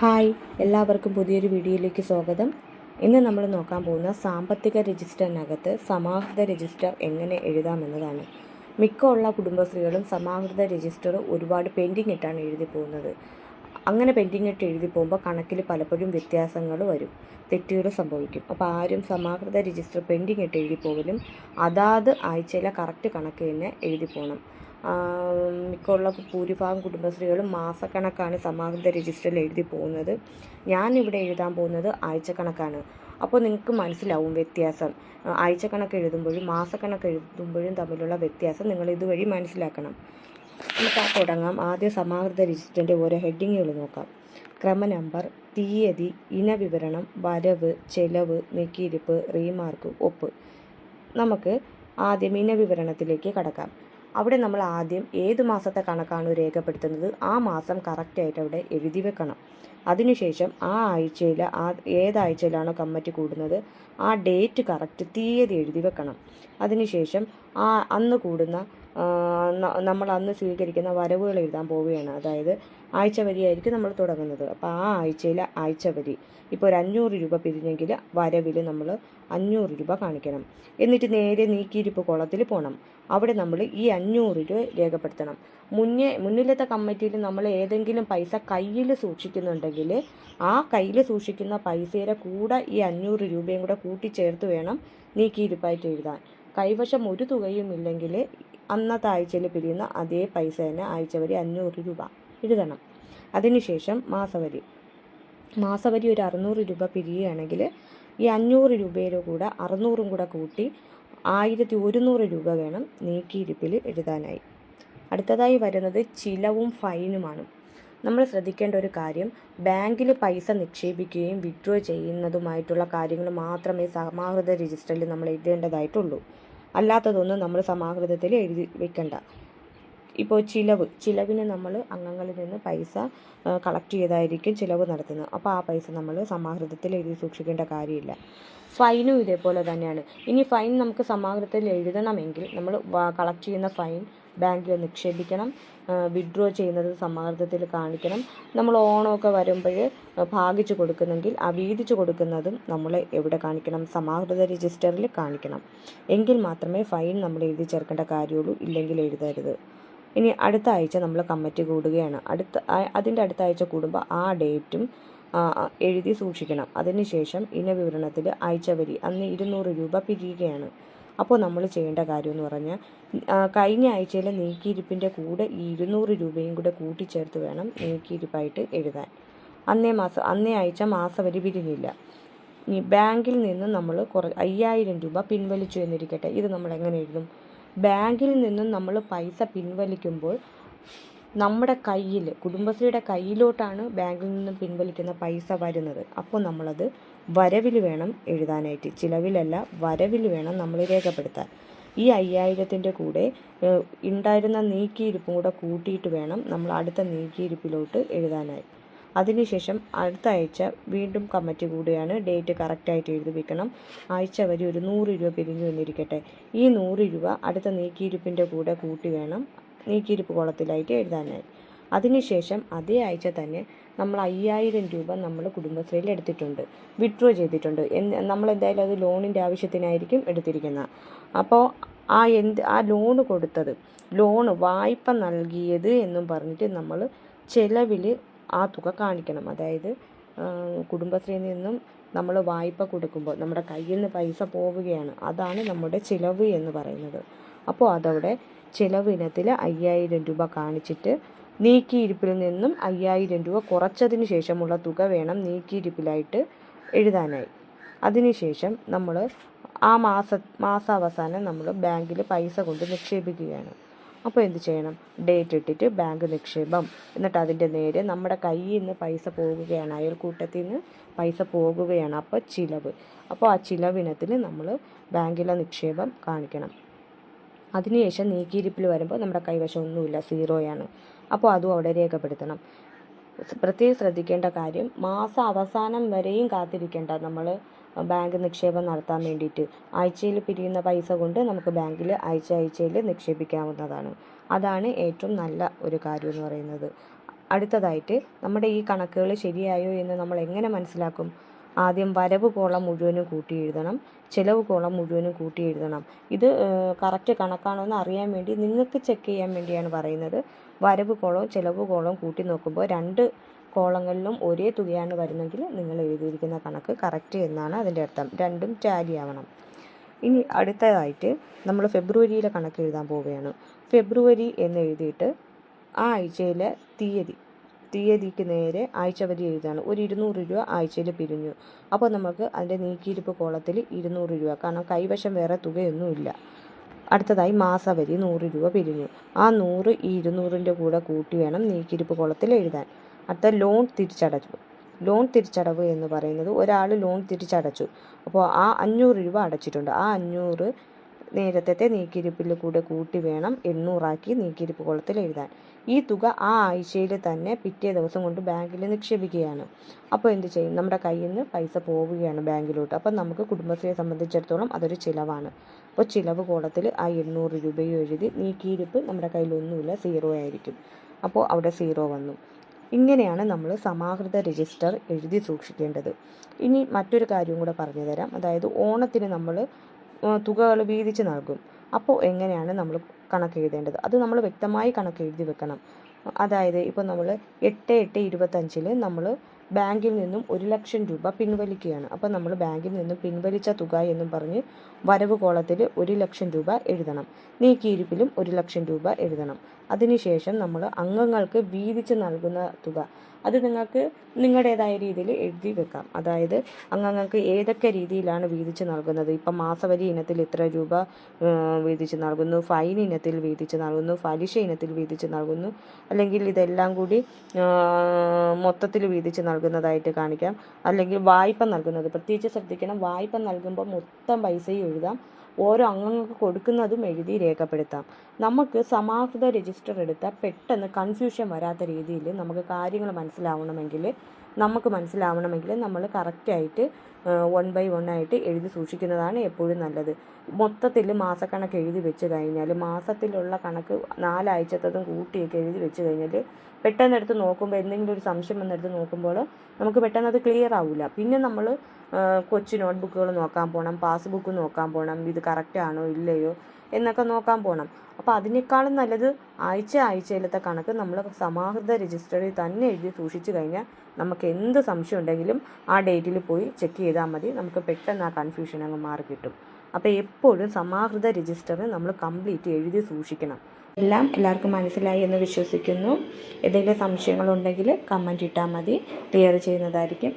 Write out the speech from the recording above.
Hi എല്ലാവർക്കും പുതിയൊരു വീഡിയോയിലേക്ക് സ്വാഗതം. ഇന്ന് നമ്മൾ നോക്കാൻ പോകുന്ന സാമ്പത്തിക രജിസ്റ്ററിനകത്ത് സമാഹൃത രജിസ്റ്റർ എങ്ങനെ എഴുതാമെന്നതാണ് മിക്ക ഉള്ള കുടുംബശ്രീകളും സമാഹൃത രജിസ്റ്റർ ഒരുപാട് പെൻഡിങ് ഇട്ടാണ് എഴുതി പോകുന്നത്. അങ്ങനെ പെൻഡിങ് ഇട്ട് എഴുതി പോകുമ്പോൾ കണക്കിൽ പലപ്പോഴും വ്യത്യാസങ്ങൾ വരും. തെറ്റുകൾ സംഭവിക്കും. അപ്പോൾ ആരും സമാഹൃത രജിസ്റ്റർ പെൻഡിങ് ഇട്ട് എഴുതി പോകലും അതാത് ആഴ്ചയിലെ കറക്റ്റ് കണക്ക് തന്നെ എഴുതി പോകണം. മിക്കുള്ള ഭൂരിഭാഗം കുടുംബശ്രീകളും മാസക്കണക്കാണ് സമാഹൃത രജിസ്റ്ററിൽ എഴുതി പോകുന്നത്. ഞാനിവിടെ എഴുതാൻ പോകുന്നത് ആഴ്ചക്കണക്കാണ്. അപ്പോൾ നിങ്ങൾക്ക് മനസ്സിലാവും വ്യത്യാസം. ആഴ്ചക്കണക്ക് എഴുതുമ്പോഴും മാസക്കണക്ക് എഴുതുമ്പോഴും തമ്മിലുള്ള വ്യത്യാസം നിങ്ങൾ ഇതുവഴി മനസ്സിലാക്കണം. നമുക്ക് ആ തുടങ്ങാം. ആദ്യം സമാഹൃത രജിസ്റ്ററിന്റെ ഓരോ ഹെഡിങ്ങുകൾ നോക്കാം. ക്രമ നമ്പർ തീയതി ഇനവിവരണം വരവ് ചെലവ് നീക്കിയിരിപ്പ് റീമാർക്ക് ഒപ്പ്. നമുക്ക് ആദ്യം ഇനവിവരണത്തിലേക്ക് കടക്കാം. അവിടെ നമ്മൾ ആദ്യം ഏത് മാസത്തെ കണക്കാണ് രേഖപ്പെടുത്തുന്നത്? ആ മാസം കറക്റ്റായിട്ട് അവിടെ എഴുതി വെക്കണം. അതിനുശേഷം ആ ആഴ്ചയിൽ ആ ഏതാഴ്ചയിലാണോ കമ്മിറ്റി കൂടുന്നത് ആ ഡേറ്റ് കറക്റ്റ് തീയതി എഴുതി വെക്കണം. അതിനുശേഷം ആ അന്ന് കൂടുന്ന നമ്മൾ അന്ന് സ്വീകരിക്കുന്ന വരവുകൾ എഴുതാൻ പോവുകയാണ്. അതായത് ആഴ്ച വരിയായിരിക്കും നമ്മൾ തുടങ്ങുന്നത്. അപ്പോൾ ആ ആഴ്ചയിലെ ആഴ്ച വരി ഇപ്പോൾ ഒരു അഞ്ഞൂറ് രൂപ പിരിഞ്ഞെങ്കിൽ വരവിൽ നമ്മൾ അഞ്ഞൂറ് രൂപ കാണിക്കണം. എന്നിട്ട് നേരെ നീക്കിയിരിപ്പ് കുളത്തിൽ പോകണം അവിടെ നമ്മൾ ഈ അഞ്ഞൂറ് രൂപ രേഖപ്പെടുത്തണം. മുന്നേ മുന്നിലത്തെ കമ്മിറ്റിയിൽ നമ്മൾ ഏതെങ്കിലും പൈസ കയ്യിൽ സൂക്ഷിക്കുന്നുണ്ടെങ്കിൽ ആ കയ്യിൽ സൂക്ഷിക്കുന്ന പൈസയുടെ കൂടെ ഈ അഞ്ഞൂറ് രൂപയും കൂടെ കൂട്ടിച്ചേർത്ത് വേണം നീക്കിയിരിപ്പായിട്ട് എഴുതാൻ. കൈവശം ഒരു തുകയും ഇല്ലെങ്കിൽ അന്നത്തെ ആഴ്ചയിൽ പിരിയുന്ന അതേ പൈസ തന്നെ ആഴ്ച വരി അഞ്ഞൂറ് രൂപ എഴുതണം. അതിനുശേഷം മാസവരി. മാസവരി ഒരു അറുന്നൂറ് രൂപ പിരിയുകയാണെങ്കിൽ ഈ അഞ്ഞൂറ് രൂപയുടെ കൂടെ അറുന്നൂറും കൂടെ കൂട്ടി ആയിരത്തി ഒരുന്നൂറ് രൂപ വേണം നീക്കിയിരിപ്പിൽ എഴുതാനായി. അടുത്തതായി വരുന്നത് ചിലവും ഫൈനുമാണ്. നമ്മൾ ശ്രദ്ധിക്കേണ്ട ഒരു കാര്യം ബാങ്കിൽ പൈസ നിക്ഷേപിക്കുകയും വിഡ്രോ ചെയ്യുന്നതുമായിട്ടുള്ള കാര്യങ്ങൾ മാത്രമേ സമാഹൃത രജിസ്റ്ററിൽ നമ്മൾ എഴുതേണ്ടതായിട്ടുള്ളൂ. അല്ലാത്തതൊന്നും നമ്മൾ സമാഹൃതത്തിൽ എഴുതി വെക്കണ്ട. ഇപ്പോൾ ചിലവ് ചിലവിന് നമ്മൾ അംഗങ്ങളിൽ നിന്ന് പൈസ കളക്ട് ചെയ്തായിരിക്കും ചിലവ് നടത്തുന്നത്. അപ്പോൾ ആ പൈസ നമ്മൾ സമാഹൃതത്തിൽ എഴുതി സൂക്ഷിക്കേണ്ട കാര്യമില്ല. ഫൈനും ഇതേപോലെ തന്നെയാണ്. ഇനി ഫൈൻ നമുക്ക് സമാഹൃതത്തിൽ എഴുതണമെങ്കിൽ നമ്മൾ കളക്ട് ചെയ്യുന്ന ഫൈൻ ബാങ്കിൽ നിക്ഷേപിക്കണം വിഡ്രോ ചെയ്യുന്നത് സമ്മർദ്ദത്തിൽ കാണിക്കണം. നമ്മൾ ഓണമൊക്കെ വരുമ്പോൾ ഭാഗിച്ചു കൊടുക്കുന്നെങ്കിൽ ആ വീതിച്ചു കൊടുക്കുന്നതും നമ്മൾ എവിടെ കാണിക്കണം? സമാഹൃത രജിസ്റ്ററിൽ കാണിക്കണം. എങ്കിൽ മാത്രമേ ഫൈൻ നമ്മൾ എഴുതി ചേർക്കേണ്ട കാര്യമുള്ളൂ ഇല്ലെങ്കിൽ എഴുതരുത്. ഇനി അടുത്ത ആഴ്ച നമ്മൾ കമ്മിറ്റി കൂടുകയാണ്. അടുത്ത അതിന്റെ അടുത്ത ആഴ്ച കൂടുമ്പോൾ ആ ഡേറ്റും എഴുതി സൂക്ഷിക്കണം. അതിനുശേഷം ഇനവിവരണത്തിൽ ആഴ്ച വരി അന്ന് ഇരുന്നൂറ് രൂപ പിരിയുകയാണ്. അപ്പോൾ നമ്മൾ ചെയ്യേണ്ട കാര്യം എന്ന് പറഞ്ഞാൽ കഴിഞ്ഞ ആഴ്ചയിലെ നീക്കിയിരിപ്പിന്റെ കൂടെ ഈ ഇരുന്നൂറ് രൂപയും കൂടെ കൂട്ടിച്ചേർത്ത് വേണം നീക്കിയിരിപ്പായിട്ട് എഴുതാൻ. അന്നേ മാസം അന്നേ ആഴ്ച മാസവരി പിരിഞ്ഞില്ല ഇനി ബാങ്കിൽ നിന്ന് നമ്മൾ കുറ അയ്യായിരം രൂപ പിൻവലിച്ചു എന്നിരിക്കട്ടെ. ഇത് നമ്മൾ എങ്ങനെ എഴുതും? ബാങ്കിൽ നിന്നും നമ്മൾ പൈസ പിൻവലിക്കുമ്പോൾ നമ്മുടെ കയ്യിൽ കുടുംബശ്രീയുടെ കയ്യിലോട്ടാണ് ബാങ്കിൽ നിന്നും പിൻവലിക്കുന്ന പൈസ വരുന്നത്. അപ്പോൾ നമ്മളത് വരവിൽ വേണം എഴുതാനായിട്ട്. ചിലവിലല്ല വരവിൽ വേണം നമ്മൾ രേഖപ്പെടുത്താൻ. ഈ അയ്യായിരത്തിന്റെ കൂടെ ഉണ്ടായിരുന്ന നീക്കിയിരിപ്പും കൂടെ കൂട്ടിയിട്ട് വേണം നമ്മൾ അടുത്ത നീക്കിയിരിപ്പിലോട്ട് എഴുതാനായി. അതിനുശേഷം അടുത്ത ആഴ്ച വീണ്ടും കമ്മിറ്റി കൂടിയാണ് ഡേറ്റ് കറക്റ്റായിട്ട് എഴുതി വെക്കണം. ആഴ്ച വരെ ഒരു നൂറ് രൂപ പിരിഞ്ഞു വന്നിരിക്കട്ടെ. ഈ നൂറ് രൂപ അടുത്ത നീക്കിയിരിപ്പിന്റെ കൂടെ കൂട്ടി വേണം നീക്കിയിരിപ്പ് കോളത്തിലായിട്ട് എഴുതാനായി. അതിനുശേഷം അതേ ആഴ്ച തന്നെ നമ്മൾ അയ്യായിരം രൂപ നമ്മൾ കുടുംബശ്രീയിൽ എടുത്തിട്ടുണ്ട്. വിഡ്രോ ചെയ്തിട്ടുണ്ട്. നമ്മൾ എന്തായാലും അത് ലോണിന്റെ ആവശ്യത്തിനായിരിക്കും എടുത്തിരിക്കുന്നത്. അപ്പോൾ ആ എന്ത് ആ ലോണ് കൊടുത്തത് ലോണ് വായ്പ നൽകിയത് എന്നും പറഞ്ഞിട്ട് നമ്മൾ ചിലവിൽ ആ തുക കാണിക്കണം. അതായത് കുടുംബശ്രീയിൽ നിന്നും നമ്മൾ വായ്പ കൊടുക്കുമ്പോൾ നമ്മുടെ കയ്യിൽ നിന്ന് പൈസ പോവുകയാണ്. അതാണ് നമ്മുടെ ചിലവ് എന്ന് പറയുന്നത്. അപ്പോൾ അതവിടെ ചിലവ് ഇനത്തിൽ അയ്യായിരം രൂപ കാണിച്ചിട്ട് നീക്കിയിരിപ്പിൽ നിന്നും അയ്യായിരം രൂപ കുറച്ചതിന് ശേഷമുള്ള തുക വേണം നീക്കിയിരിപ്പിലായിട്ട് എഴുതാനായി. അതിനുശേഷം നമ്മൾ ആ മാസ മാസാവസാനം നമ്മൾ ബാങ്കിൽ പൈസ കൊണ്ട് നിക്ഷേപിക്കുകയാണ്. അപ്പോൾ എന്ത് ചെയ്യണം? ഡേറ്റ് ഇട്ടിട്ട് ബാങ്ക് നിക്ഷേപം. എന്നിട്ട് അതിന്റെ നേരെ നമ്മുടെ കയ്യിൽ നിന്ന് പൈസ പോകുകയാണ് അയൽക്കൂട്ടത്തിൽ നിന്ന് പൈസ പോകുകയാണ് അപ്പോൾ ചിലവ്. അപ്പോൾ ആ ചിലവിനത്തിൽ നമ്മൾ ബാങ്കിലെ നിക്ഷേപം കാണിക്കണം. അതിനുശേഷം നീക്കിയിരിപ്പിൽ വരുമ്പോൾ നമ്മുടെ കൈവശം ഒന്നുമില്ല സീറോയാണ്. അപ്പോൾ അതും അവിടെ രേഖപ്പെടുത്തണം. പ്രത്യേകം ശ്രദ്ധിക്കേണ്ട കാര്യം മാസ അവസാനം വരെയും കാത്തിരിക്കേണ്ട. നമ്മൾ ബാങ്ക് നിക്ഷേപം നടത്താൻ വേണ്ടിയിട്ട് ആഴ്ചയിൽ പിരിയുന്ന പൈസ കൊണ്ട് നമുക്ക് ബാങ്കിൽ ആഴ്ച ആഴ്ചയിൽ നിക്ഷേപിക്കാവുന്നതാണ്. അതാണ് ഏറ്റവും നല്ല ഒരു കാര്യം എന്ന് പറയുന്നത്. അടുത്തതായിട്ട് നമ്മുടെ ഈ കണക്കുകൾ ശരിയായോ എന്ന് നമ്മൾ എങ്ങനെ മനസ്സിലാക്കും? ആദ്യം വരവ് കോളം മുഴുവനും കൂട്ടി എഴുതണം ചിലവ് കോളം മുഴുവനും കൂട്ടി എഴുതണം. ഇത് കറക്റ്റ് കണക്കാണോ എന്ന് അറിയാൻ വേണ്ടി നിങ്ങൾക്ക് ചെക്ക് ചെയ്യാൻ വേണ്ടിയാണ് പറയുന്നത്. വരവ് കോളവും ചിലവ് കോളവും കൂട്ടി നോക്കുമ്പോൾ രണ്ട് കോളങ്ങളിലും ഒരേ തുകയാണ് വരുന്നെങ്കിൽ നിങ്ങൾ എഴുതിയിരിക്കുന്ന കണക്ക് കറക്റ്റ് എന്നാണ് അതിന്റെ അർത്ഥം. രണ്ടും ടാലി ആവണം. ഇനി അടുത്തതായിട്ട് നമ്മൾ ഫെബ്രുവരിയിലെ കണക്ക് എഴുതാൻ പോവുകയാണ്. ഫെബ്രുവരി എന്ന് എഴുതിയിട്ട് ആ ആഴ്ചയിലെ തീയതി തീയതിക്ക് നേരെ ആഴ്ചവധി എഴുതാണ് ഒരു ഇരുന്നൂറ് രൂപ ആഴ്ചയിൽ പിരിഞ്ഞു. അപ്പോൾ നമുക്ക് അതിന്റെ നീക്കിയിരിപ്പ് കോളത്തിൽ ഇരുന്നൂറ് രൂപ. കാരണം കൈവശം വേറെ തുകയൊന്നുമില്ല. അടുത്തതായി മാസവരി നൂറ് രൂപ പിരിഞ്ഞു. ആ നൂറ് ഈ ഇരുന്നൂറിന്റെ കൂടെ കൂട്ടി വേണം നീക്കിയിരിപ്പ് കോളത്തിൽ എഴുതാൻ. അടുത്ത ലോൺ തിരിച്ചടച്ചു. ലോൺ തിരിച്ചടവ് എന്ന് പറയുന്നത് ഒരാൾ ലോൺ തിരിച്ചടച്ചു. അപ്പോൾ ആ അഞ്ഞൂറ് രൂപ അടച്ചിട്ടുണ്ട്. ആ അഞ്ഞൂറ് നേരത്തെ നീക്കിയിരിപ്പിൽ കൂടെ കൂട്ടി വേണം എണ്ണൂറാക്കി നീക്കിയിരിപ്പ് കോളത്തിൽ എഴുതാൻ. ഈ തുക ആ ആഴ്ചയിൽ തന്നെ പിറ്റേ ദിവസം കൊണ്ട് ബാങ്കിൽ നിക്ഷേപിക്കുകയാണ്. അപ്പോൾ എന്ത് ചെയ്യും? നമ്മുടെ കയ്യിൽ നിന്ന് പൈസ പോവുകയാണ് ബാങ്കിലോട്ട്. അപ്പം നമുക്ക് കുടുംബശ്രീയെ സംബന്ധിച്ചിടത്തോളം അതൊരു ചിലവാണ്. അപ്പോൾ ചിലവ് കോളത്തിൽ ആ എണ്ണൂറ് രൂപയും എഴുതി നീക്കിയിരിപ്പ് നമ്മുടെ കയ്യിലൊന്നുമില്ല സീറോ ആയിരിക്കും. അപ്പോൾ അവിടെ സീറോ വന്നു. ഇങ്ങനെയാണ് നമ്മൾ സമാഹൃത രജിസ്റ്റർ എഴുതി സൂക്ഷിക്കേണ്ടത്. ഇനി മറ്റൊരു കാര്യം കൂടെ പറഞ്ഞു തരാം. അതായത് ഓണത്തിന് നമ്മൾ തുകകൾ വീതിച്ച് നൽകും. അപ്പോൾ എങ്ങനെയാണ് നമ്മൾ കണക്ക് എഴുതേണ്ടത് അത് നമ്മൾ വ്യക്തമായി കണക്ക് എഴുതി വെക്കണം. അതായത് ഇപ്പോൾ നമ്മൾ എട്ട് എട്ട് ഇരുപത്തഞ്ചിൽ നമ്മൾ ബാങ്കിൽ നിന്നും ഒരു ലക്ഷം രൂപ പിൻവലിക്കുകയാണ്. അപ്പോൾ നമ്മൾ ബാങ്കിൽ നിന്നും പിൻവലിച്ച തുക എന്നും പറഞ്ഞ് വരവ് കോളത്തിൽ ഒരു ലക്ഷം രൂപ എഴുതണം. നീക്കിയിരിപ്പിലും ഒരു ലക്ഷം രൂപ എഴുതണം. അതിനുശേഷം നമ്മൾ അംഗങ്ങൾക്ക് വീതിച്ച് നൽകുന്ന തുക. അത് നിങ്ങൾക്ക് നിങ്ങളുടേതായ രീതിയിൽ എഴുതി വെക്കാം. അതായത് അംഗങ്ങൾക്ക് ഏതൊക്കെ രീതിയിലാണ് വീതിച്ച് നൽകുന്നത്? ഇപ്പം മാസവരി ഇനത്തിൽ ഇത്ര രൂപ വീതിച്ച് നൽകുന്നു. ഫൈൻ ഇനത്തിൽ വീതിച്ച് നൽകുന്നു. പലിശ ഇനത്തിൽ വീതിച്ച് നൽകുന്നു. അല്ലെങ്കിൽ ഇതെല്ലാം കൂടി മൊത്തത്തിൽ വീതിച്ച് നൽകുന്നതായിട്ട് കാണിക്കാം. അല്ലെങ്കിൽ വായ്പ നൽകുന്നത്. പ്രത്യേകിച്ച് ശ്രദ്ധിക്കണം. വായ്പ നൽകുമ്പോൾ മൊത്തം പൈസയും എഴുതാം. ഓരോ അംഗങ്ങൾക്ക് കൊടുക്കുന്നതും എഴുതി രേഖപ്പെടുത്താം. നമുക്ക് സമാഹൃത രജിസ്റ്റർ എടുത്താൽ പെട്ടെന്ന് കൺഫ്യൂഷൻ വരാത്ത രീതിയിൽ നമുക്ക് കാര്യങ്ങൾ മനസ്സിലാവണമെങ്കിൽ നമുക്ക് മനസ്സിലാവണമെങ്കിൽ നമ്മൾ കറക്റ്റായിട്ട് വൺ ബൈ വൺ ആയിട്ട് എഴുതി സൂക്ഷിക്കുന്നതാണ് എപ്പോഴും നല്ലത്. മൊത്തത്തിൽ മാസക്കണക്ക് എഴുതി വെച്ച് കഴിഞ്ഞാൽ മാസത്തിലുള്ള കണക്ക് നാലാഴ്ചത്തതും കൂട്ടിയൊക്കെ എഴുതി വെച്ച് കഴിഞ്ഞാൽ പെട്ടെന്ന് എടുത്ത് നോക്കുമ്പോൾ എന്തെങ്കിലും ഒരു സംശയം വന്നെടുത്ത് നോക്കുമ്പോൾ നമുക്ക് പെട്ടെന്ന് അത് ക്ലിയർ ആവില്ല പിന്നെ നമ്മൾ കൊച്ചു നോട്ട്ബുക്കുകൾ നോക്കാൻ പോകണം പാസ്ബുക്ക് നോക്കാൻ പോകണം ഇത് കറക്റ്റ് ആണോ ഇല്ലയോ എന്നൊക്കെ നോക്കാൻ പോകണം അപ്പോൾ അതിനേക്കാളും നല്ലത് ആഴ്ച ആഴ്ചയിലത്തെ കണക്ക് നമ്മൾ സമാഹൃത രജിസ്റ്ററിൽ തന്നെ എഴുതി സൂക്ഷിച്ചു കഴിഞ്ഞാൽ നമുക്ക് എന്ത് സംശയം ഉണ്ടെങ്കിലും ആ ഡേറ്റിൽ പോയി ചെക്ക് ചെയ്താൽ മതി. നമുക്ക് പെട്ടെന്ന് ആ കൺഫ്യൂഷൻ അങ്ങ് മാറി കിട്ടും. അപ്പോൾ എപ്പോഴും സമാഹൃത രജിസ്റ്റർ നമ്മൾ കംപ്ലീറ്റ് എഴുതി സൂക്ഷിക്കണം. എല്ലാം എല്ലാവർക്കും മനസ്സിലായി എന്ന് വിശ്വസിക്കുന്നു. എന്തെങ്കിലും സംശയങ്ങളുണ്ടെങ്കിൽ കമന്റ് ഇട്ടാൽ മതി. ക്ലിയർ ചെയ്യുന്നതായിരിക്കും.